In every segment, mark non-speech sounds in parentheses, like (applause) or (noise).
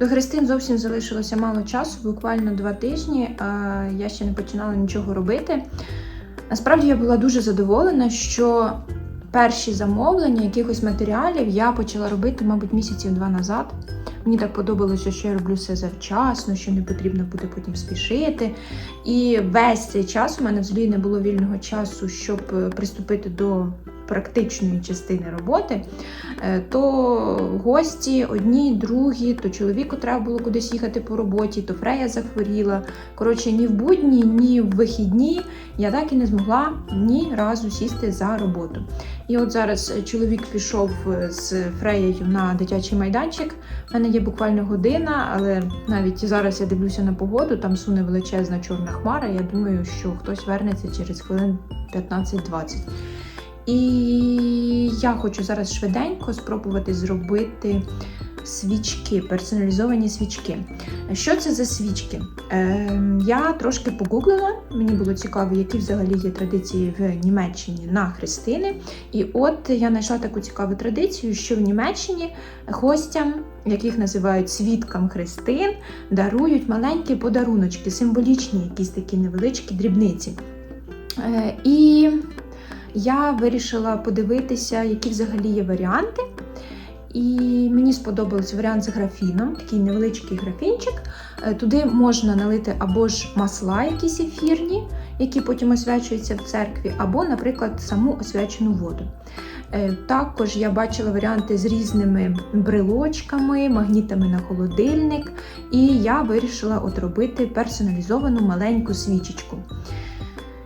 До Христин зовсім залишилося мало часу, буквально два тижні. Я ще не починала нічого робити. Насправді я була дуже задоволена, що перші замовлення якихось матеріалів я почала робити, мабуть, місяців два назад. Мені так подобалося, що я роблю все завчасно, що не потрібно буде потім спішити. І весь цей час у мене взагалі не було вільного часу, щоб е, приступити до практичної частини роботи. Е, То гості одні, другі, то чоловіку треба було кудись їхати по роботі, то Фрея захворіла. Коротше, ні в будні, ні в вихідні я так і не змогла ні разу сісти за роботу. І от зараз чоловік пішов е, з Фреєю на дитячий майданчик. У мене є буквально година, але навіть зараз я дивлюся на погоду, там суне величезна чорна хмара. Я думаю, що хтось вернеться через хвилин 15-20. І я хочу зараз швиденько спробувати зробити свічки, персоналізовані свічки. Що це за свічки? Е, я трошки погуглила, мені було цікаво, які взагалі є традиції в Німеччині на хрестини. І от я знайшла таку цікаву традицію, що в Німеччині гостям, яких називають свідкам хрестин, дарують маленькі подаруночки, символічні, якісь такі невеличкі дрібниці. Е, і я вирішила подивитися, які взагалі є варіанти. І мені сподобався варіант з графіном, такий невеличкий графінчик. Е, Туди можна налити або ж масла, якісь ефірні, які потім освячуються в церкві, або, наприклад, саму освячену воду. Е, Також я бачила варіанти з різними брелочками, магнітами на холодильник, і я вирішила от робити персоналізовану маленьку свічечку.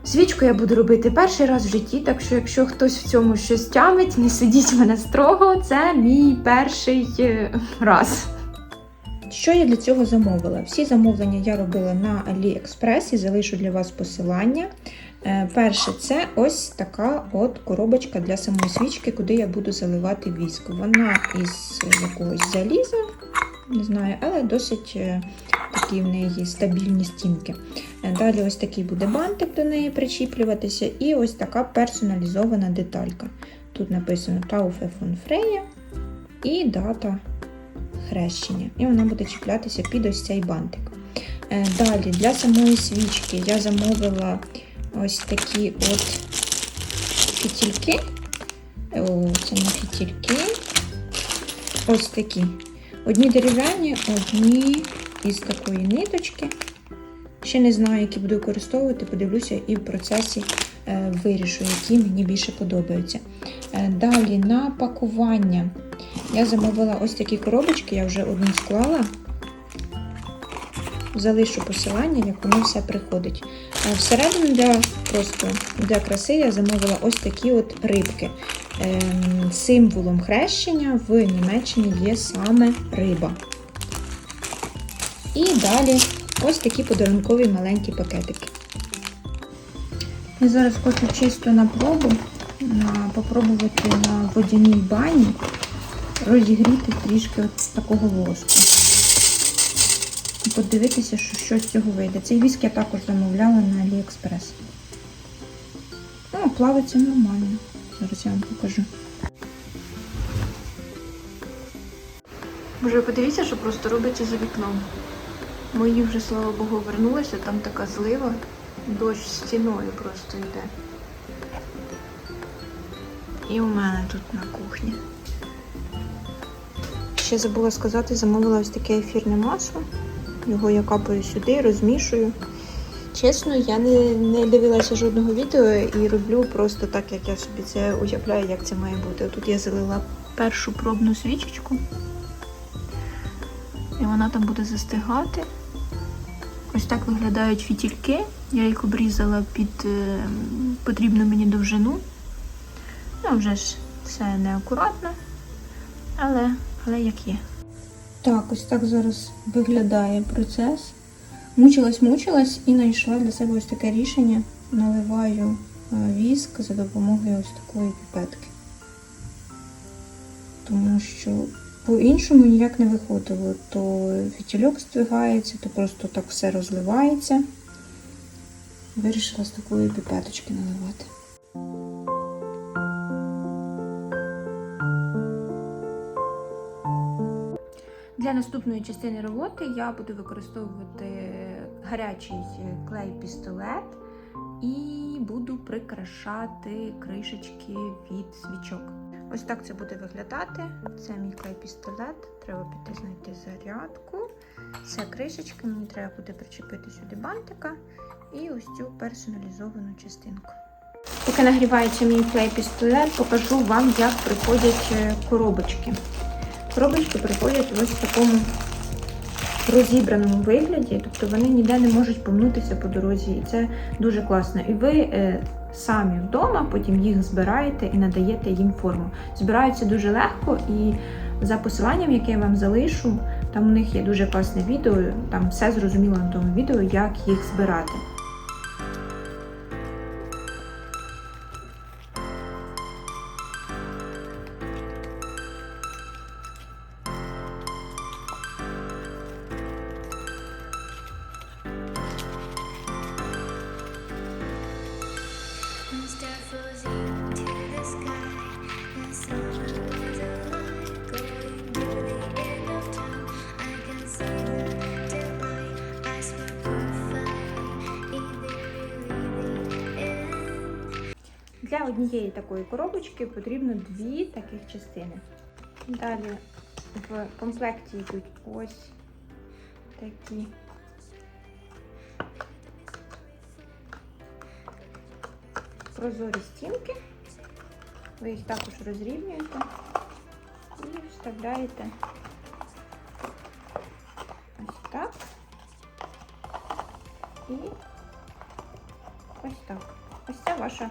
Свічку я буду робити перший раз в житті, так що якщо хтось в цьому щось тямить, не судіть мене строго, це мій перший е, раз. Що я для цього замовила? Всі замовлення я робила на AliExpress і залишу для вас посилання. Е, Перше, це ось така от коробочка для самої свічки, куди я буду заливати віск. Вона із якогось заліза, не знаю, але досить е, такі в неї стабільні стінки. Е, Далі ось такий буде бантик до неї причіплюватися, і ось така персоналізована деталька. Тут написано Taufe von Freya і дата хрещення. І вона буде чіплятися під ось цей бантик. Е, Далі для самої свічки я замовила ось такі от фітільки. О, це не фітільки. Ось такі. Одні дерев'яні, одні із такої ниточки. Ще не знаю, які буду використовувати, подивлюся і в процесі е, вирішу, які мені більше подобаються. Е, Далі на пакування я замовила ось такі коробочки, я вже одну склала. Залишу посилання, як воно все приходить. Е, Всередину для просто для краси я замовила ось такі от рибки. Ем, Символом хрещення в Німеччині є саме риба. І далі ось такі подарункові маленькі пакетики. Я зараз хочу чисто на пробу, попробувати на водяній бані розігріти трішки от такого воску. Подивитися, що, що з цього вийде. Цей віск я також замовляла на AliExpress. Ну, плавиться нормально. Зараз я вам покажу. Боже, подивіться, що просто робиться за вікном. Мої вже, слава Богу, вернулися, там така злива, дощ стіною просто йде. І у мене тут на кухні. Ще забула сказати, замовила ось таке ефірне масло. Його я капаю сюди, розмішую. Чесно, я не, не дивилася жодного відео і роблю просто так, як я собі це уявляю, як це має бути. Тут я залила першу пробну свічечку. І вона там буде застигати. Ось так виглядають фітільки. Я їх обрізала під е, потрібну мені довжину. Ну, вже ж все неакуратно, але, але як є. Так, ось так зараз виглядає процес. Мучилась, мучилась і знайшла для себе ось таке рішення. Наливаю е, віск за допомогою ось такої піпетки. Тому що по-іншому ніяк не виходило. То фітільок здвигається, то просто так все розливається. Вирішила з такої піпеточки наливати. Для наступної частини роботи я буду використовувати гарячий клей пістолет і буду прикрашати кришечки від свічок. Ось так це буде виглядати. Це мій клей. Треба піти знайти зарядку. Це кришечка, мені треба буде причепити сюди бантика і ось цю персоналізовану частинку. Поки нагрівається мій клей пістолет, покажу вам, як приходять е, коробочки. Коробочки приходять ось в такому розібраному вигляді, тобто вони ніде не можуть помнутися по дорозі, і це дуже класно. І ви е, самі вдома потім їх збираєте і надаєте їм форму. Збираються дуже легко, і за посиланням, яке я вам залишу, там у них є дуже класне відео, там все зрозуміло на тому відео, як їх збирати. Для однієї такої коробочки потрібно дві таких частини. Далі в комплекті йдуть ось такі прозорі стінки. Ви їх також розрівнюєте і вставляєте ось так і ось так. Ось це ваша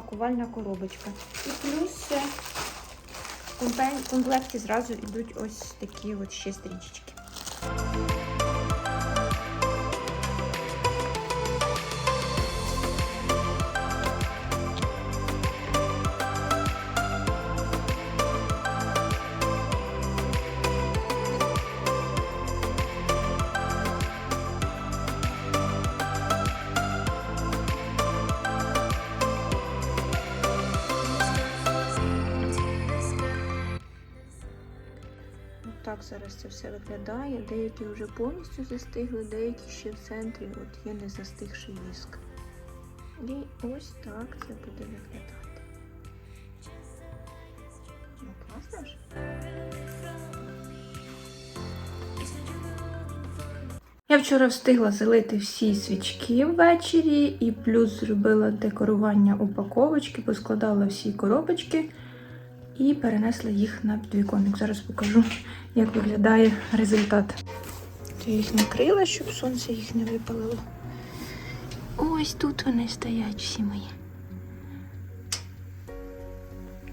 пакувальна коробочка. І плюс ще в комплекті зразу йдуть ось такі от ще стрічечки. Зараз це все виглядає. Деякі вже повністю застигли, деякі ще в центрі от є не застигший віск. І ось так це буде виглядати. Ну, класно ж? Я вчора встигла залити всі свічки ввечері і плюс зробила декорування упаковочки, поскладала всі коробочки і перенесла їх на підвіконник. Зараз покажу, як виглядає результат. Я їх накрила, щоб сонце їх не випалило. Ось тут вони стоять всі мої.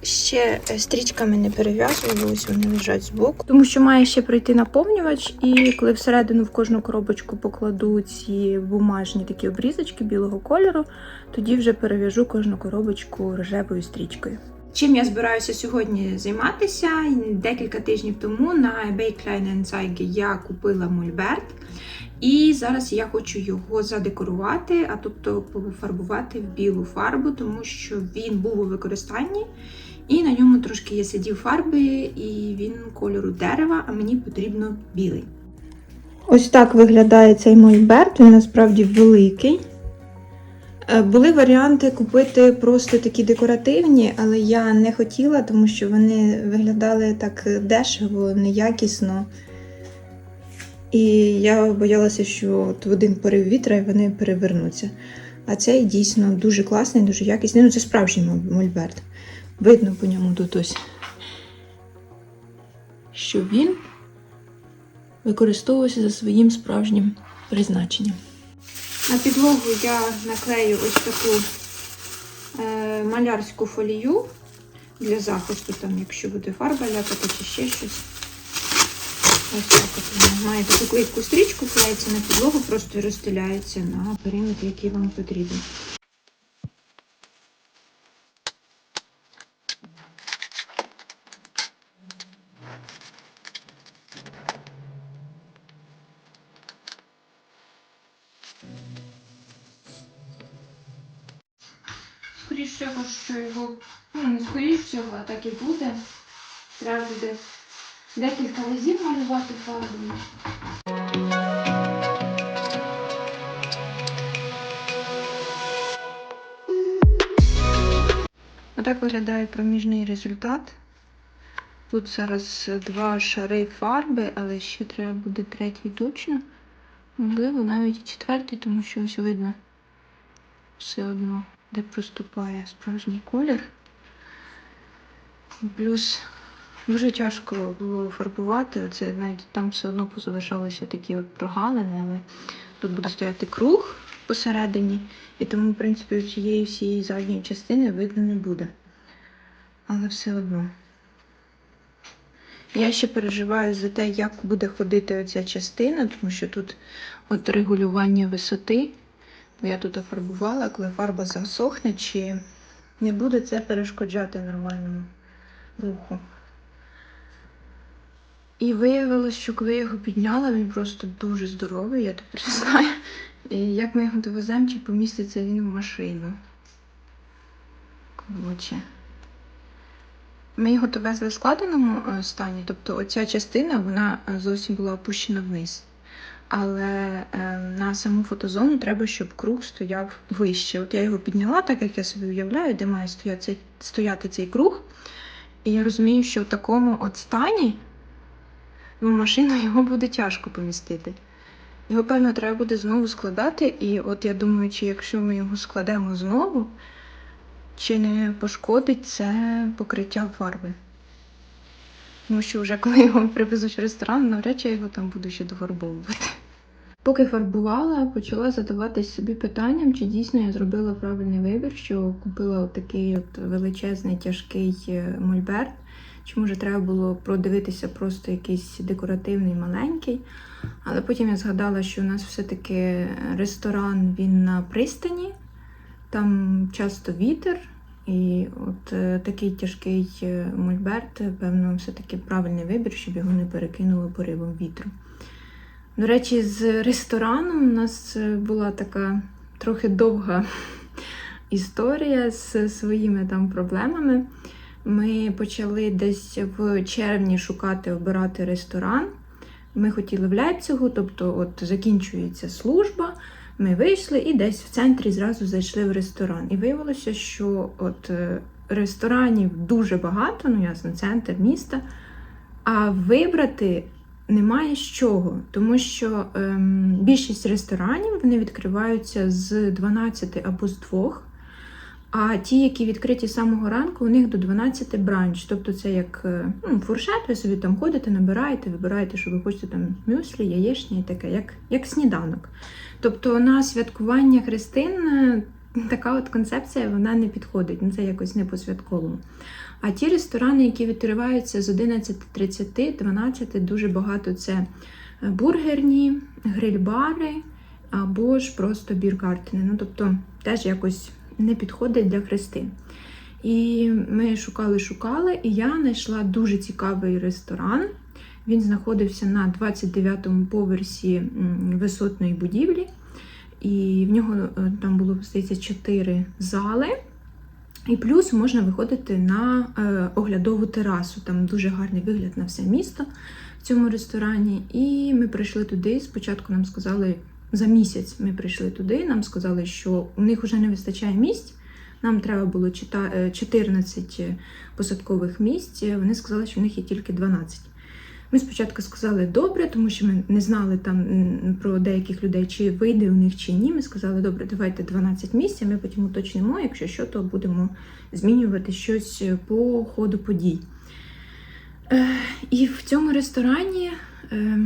Ще е, стрічками не перев'язувала, ось вони лежать збоку. Тому що має ще пройти наповнювач, і коли всередину в кожну коробочку покладу ці бумажні такі обрізочки білого кольору, тоді вже перев'яжу кожну коробочку рожевою стрічкою. Чим я збираюся сьогодні займатися? Декілька тижнів тому на eBay Kleinanzeigen я купила мольберт. І зараз я хочу його задекорувати, а тобто пофарбувати в білу фарбу, тому що він був у використанні, і на ньому трошки є слідів фарби, і він кольору дерева, а мені потрібно білий. Ось так виглядає цей мольберт, він насправді великий. Е, Були варіанти купити просто такі декоративні, але я не хотіла, тому що вони виглядали так дешево, неякісно. І я боялася, що от в один порив вітра і вони перевернуться. А цей дійсно дуже класний, дуже якісний. Ну, це справжній мольберт. Видно по ньому тут ось, що він використовувався за своїм справжнім призначенням. На підлогу я наклею ось таку е, малярську фолію для захисту, там, якщо буде фарба ляпати чи ще щось. Ось так от вона має таку клейку стрічку, клеїться на підлогу, просто розстеляється на периметр, який вам потрібен. Скоріше всього, що його, ну не скоріше всього, а так і буде. Треба буде декілька разів малювати фарбою. Отак виглядає проміжний результат. Тут зараз два шари фарби, але ще треба буде третій точно. Можливо, навіть і четвертий, тому що ось видно все одно, де проступає справжній колір. Плюс дуже тяжко було фарбувати. Оце навіть там все одно позалишалися такі от прогалини, але тут буде стояти круг посередині, і тому, в принципі, цієї всієї задньої частини видно не буде. Але все одно. Я ще переживаю за те, як буде ходити оця частина, тому що тут от регулювання висоти. Я тут офарбувала, коли фарба засохне, чи не буде це перешкоджати нормальному руху. І виявилось, що коли я його підняла, він просто дуже здоровий, я тепер знаю. І як ми його довеземо, чи поміститься він в машину. Коротше. Ми його довезли в складеному е, стані, тобто оця частина вона е, зовсім була опущена вниз. Але е, на саму фотозону треба, щоб круг стояв вище. От я його підняла, так як я собі уявляю, де має стояти стояти цей круг. І я розумію, що в такому от стані в машину його буде тяжко помістити. Його, певно, треба буде знову складати. І от я думаю, чи якщо ми його складемо знову, чи не пошкодить це покриття фарби. Тому що вже коли його привезуть в ресторан, навряд чи я його там буду ще дофарбовувати. Поки фарбувала, почала задаватись собі питанням, чи дійсно я зробила правильний вибір, що купила такий от величезний тяжкий е, мольберт. Чи може треба було продивитися просто якийсь декоративний маленький. Але потім я згадала, що у нас все-таки ресторан він на пристані, там часто вітер, і от е, такий тяжкий е, мольберт, певно, все-таки правильний вибір, щоб його не перекинуло поривом вітру. До речі, з рестораном у нас е, була така трохи довга (laughs) історія з своїми там проблемами. Ми почали десь в червні шукати, обирати ресторан. Ми хотіли в Лейпцигу, тобто от закінчується служба. Ми вийшли і десь в центрі зразу зайшли в ресторан. І виявилося, що от е, ресторанів дуже багато, ну ясно, центр міста. А вибрати немає з чого, тому що ем, більшість ресторанів вони відкриваються з 12 або з 2. А ті, які відкриті з самого ранку, у них до 12 бранч. Тобто це як е, ну, фуршет, ви собі там ходите, набираєте, вибираєте, що ви хочете там мюслі, яєчні і таке, як, як сніданок. Тобто на святкування хрестин е, така от концепція вона не підходить, ну це якось не по-святковому. А ті ресторани, які відкриваються з 11.30, 12, дуже багато це е, бургерні, гриль-бари або ж просто біргартени. Ну, тобто теж якось не підходить для хрестин. І ми шукали, шукали, і я знайшла дуже цікавий ресторан. Він знаходився на 29-му поверсі висотної будівлі, і в нього е, там було здається 4 зали. І плюс можна виходити на е, оглядову терасу. Там дуже гарний вигляд на все місто в цьому ресторані. І ми прийшли туди. Спочатку нам сказали, за місяць ми прийшли туди. Нам сказали, що у них вже не вистачає місць. Нам треба було чита- е, 14 посадкових місць. Вони сказали, що в них є тільки 12. Ми спочатку сказали добре, тому що ми не знали там про деяких людей, чи вийде у них чи ні. Ми сказали, добре, давайте 12 місць, а ми потім уточнимо, якщо що, то будемо змінювати щось по ходу подій. Е, і в цьому ресторані е,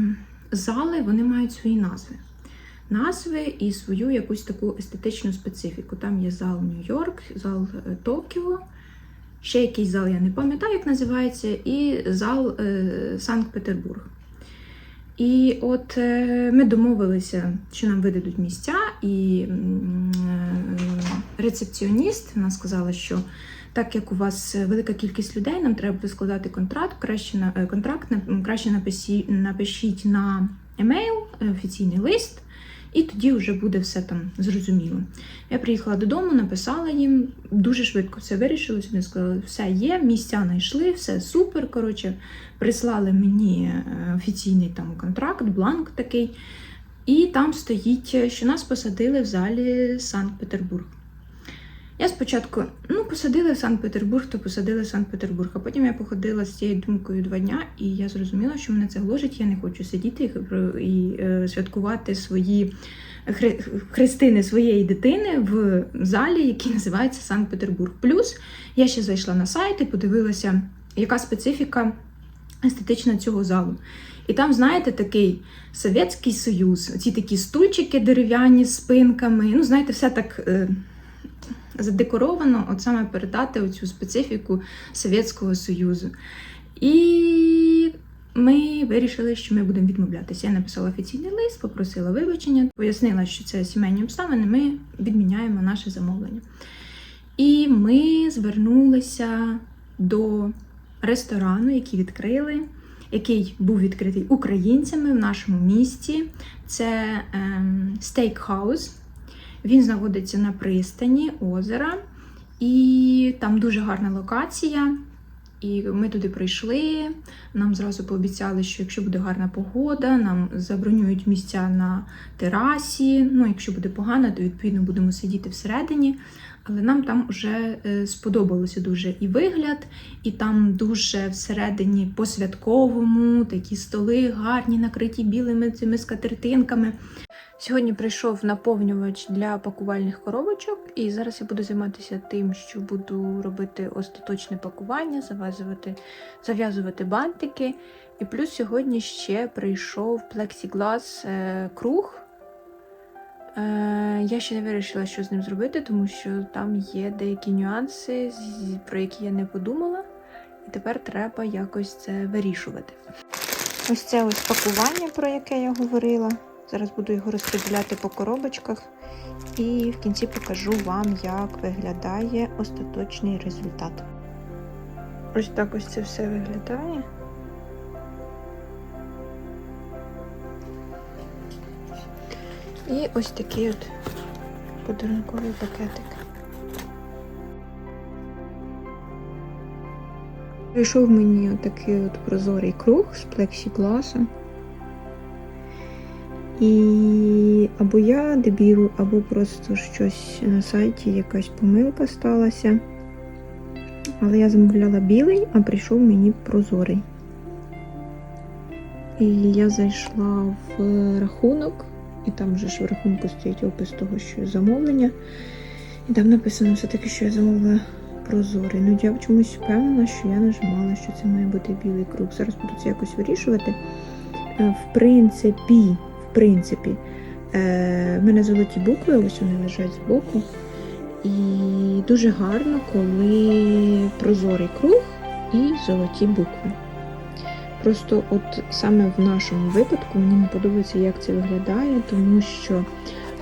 зали вони мають свої назви. Назви і свою якусь таку естетичну специфіку. Там є зал Нью-Йорк, зал е, Токіо, ще якийсь зал, я не пам'ятаю, як називається, і зал е, Санкт-Петербург. І от е, ми домовилися, що нам видадуть місця, і е, рецепціоніст вона сказала, що так як у вас велика кількість людей, нам треба складати контракт, краще на контракт, краще напишіть на емейл офіційний лист. І тоді вже буде все там зрозуміло. Я приїхала додому, написала їм, дуже швидко все вирішилось. Вони сказали, все є, місця знайшли, все супер. Коротше, прислали мені е, офіційний там контракт, бланк такий. І там стоїть, що нас посадили в залі Санкт-Петербург. Я спочатку, ну, посадили в Санкт-Петербург, то посадили в Санкт-Петербург. А потім я походила з цією думкою два дня, і я зрозуміла, що мене це гложить. Я не хочу сидіти і, і е, святкувати свої хри- хрестини своєї дитини в залі, який називається Санкт-Петербург. Плюс я ще зайшла на сайт і подивилася, яка специфіка естетична цього залу. І там, знаєте, такий Совєтський Союз, ці такі стульчики дерев'яні з спинками. Ну, знаєте, все так е, задекоровано, от саме передати оцю специфіку Совєтського Союзу. І ми вирішили, що ми будемо відмовлятися. Я написала офіційний лист, попросила вибачення, пояснила, що це сімейні обставини. Ми відміняємо наше замовлення. І ми звернулися до ресторану, який відкрили, який був відкритий українцями в нашому місті. Це ем, стейкхаус. Він знаходиться на пристані озера, і там дуже гарна локація. І ми туди прийшли. Нам зразу пообіцяли, що якщо буде гарна погода, нам забронюють місця на терасі. Ну, якщо буде погано, то відповідно будемо сидіти всередині. Але нам там вже е, сподобалося дуже і вигляд, і там дуже всередині по-святковому такі столи гарні, накриті білими цими скатертинками. Сьогодні прийшов наповнювач для пакувальних коробочок, і зараз я буду займатися тим, що буду робити остаточне пакування, зав'язувати, зав'язувати бантики. І плюс сьогодні ще прийшов плексіглас е, круг. Е, я ще не вирішила, що з ним зробити, тому що там є деякі нюанси, про які я не подумала. І тепер треба якось це вирішувати. Ось це ось пакування, про яке я говорила. Зараз буду його розподіляти по коробочках. І в кінці покажу вам, як виглядає остаточний результат. Ось так ось це все виглядає. І ось такий от подарунковий пакетик. Прийшов мені отакий от прозорий круг з плексігласу. І або я дебіру, або просто щось на сайті, якась помилка сталася. Але я замовляла білий, а прийшов мені прозорий. І я зайшла в рахунок, і там вже ж в рахунку стоїть опис того, що замовлення. І там написано все-таки, що я замовила прозорий. Ну, я чомусь впевнена, що я нажимала, що це має бути білий круг. Зараз буду це якось вирішувати. Е, В принципі, принципі, е, в мене золоті букви, ось вони лежать збоку. І дуже гарно, коли прозорий круг і золоті букви. Просто от саме в нашому випадку мені не подобається, як це виглядає, тому що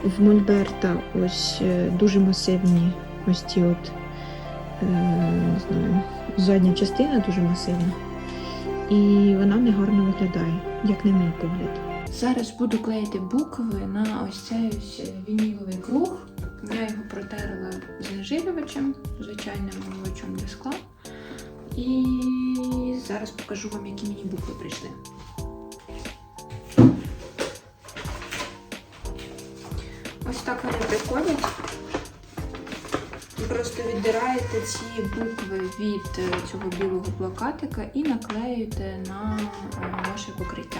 в Мольберта ось е, дуже масивні ось ці от е, не знаю, задня частина дуже масивна. І вона не гарно виглядає, як на мій погляд. Зараз буду клеїти букви на ось цей ось вініловий круг. Я його протерла знежирювачем, звичайним омивачем для скла. І зараз покажу вам, які мені букви прийшли. Ось так вони приходять. Просто віддираєте ці букви від цього білого плакатика і наклеюєте на е, ваше покриття.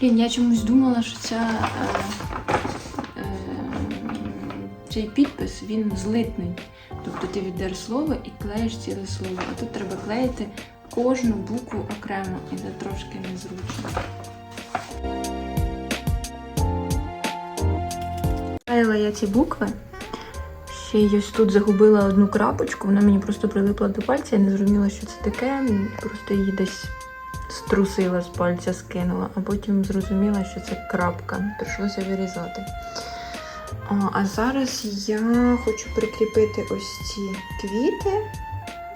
Блін, я чомусь думала, що ця, е, е, цей підпис він злитний. Тобто ти віддер слово і клеїш ціле слово. А тут треба клеїти кожну букву окремо, і це трошки незручно. Клеїла я ці букви. Ще й ось тут загубила одну крапочку, вона мені просто прилипла до пальця, я не зрозуміла, що це таке. Просто її десь струсила з пальця, скинула, а потім зрозуміла, що це крапка. Прийшлося вирізати. А зараз я хочу прикріпити ось ці квіти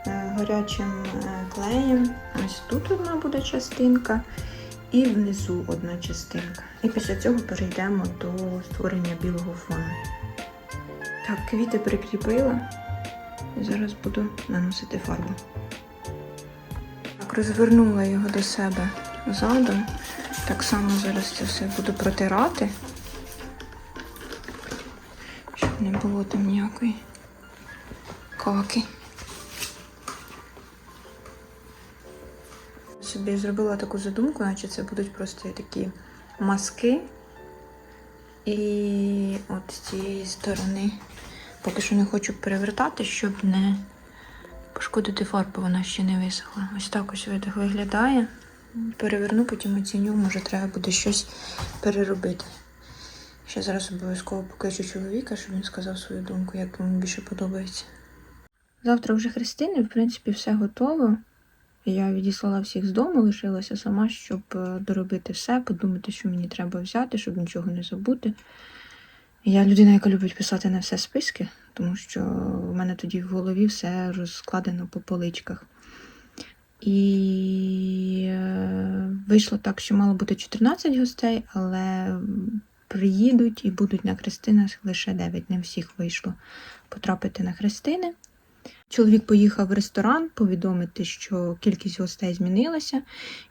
е, гарячим е, клеєм. Ось тут одна буде частинка, і внизу одна частинка. І після цього перейдемо до створення білого фону. Так, квіти прикріпила. Зараз буду наносити фарбу. Розвернула його до себе задом. Так само зараз це все буду протирати, щоб не було там ніякої каки. Собі зробила таку задумку, наче це будуть просто такі маски. І от з цієї сторони поки що не хочу перевертати, щоб не пошкодити фарбу, вона ще не висохла. Ось так ось виглядає. Переверну, потім оціню, може треба буде щось переробити. Ще зараз обов'язково покличу чоловіка, щоб він сказав свою думку, як йому більше подобається. Завтра вже Христини, в принципі, все готово. Я відіслала всіх з дому, лишилася сама, щоб е, доробити все, подумати, що мені треба взяти, щоб нічого не забути. Я людина, яка любить писати на все списки, тому що в мене тоді в голові все розкладено по поличках. І е, вийшло так, що мало бути 14 гостей, але приїдуть і будуть на хрестинах лише 9. Не всіх вийшло потрапити на хрестини. Чоловік поїхав в ресторан повідомити, що кількість гостей змінилася,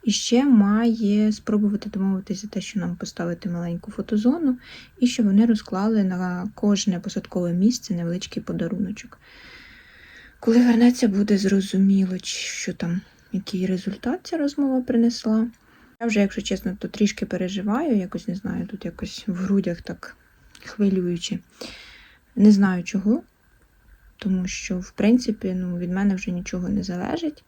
і ще має спробувати домовитися за те, що нам поставити маленьку фотозону, і щоб вони розклали на кожне посадкове місце невеличкий подаруночок. Коли вернеться, буде зрозуміло, що там, який результат ця розмова принесла. Я вже, якщо чесно, то трішки переживаю, якось не знаю, тут якось в грудях так хвилюючи. Не знаю чого, тому що, в принципі, ну, від мене вже нічого не залежить.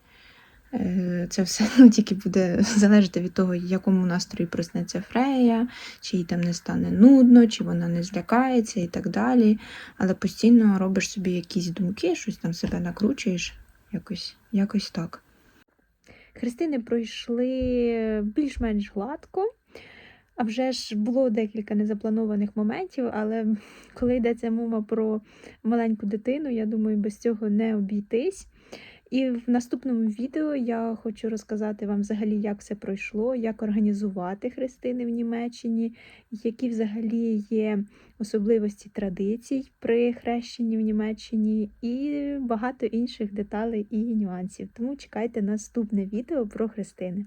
Е, Це все ну, тільки буде (laughs) залежати від того, якому настрої проснеться Фрея, чи їй там не стане нудно, чи вона не злякається і так далі. Але постійно робиш собі якісь думки, щось там себе накручуєш, якось, якось так. Христини пройшли більш-менш гладко. А вже ж було декілька незапланованих моментів, але (laughs) коли йдеться мова про маленьку дитину, я думаю, без цього не обійтись. І в наступному відео я хочу розказати вам взагалі, як все пройшло, як організувати хрестини в Німеччині, які взагалі є особливості традицій при хрещенні в Німеччині, і багато інших деталей і нюансів. Тому чекайте наступне відео про хрестини.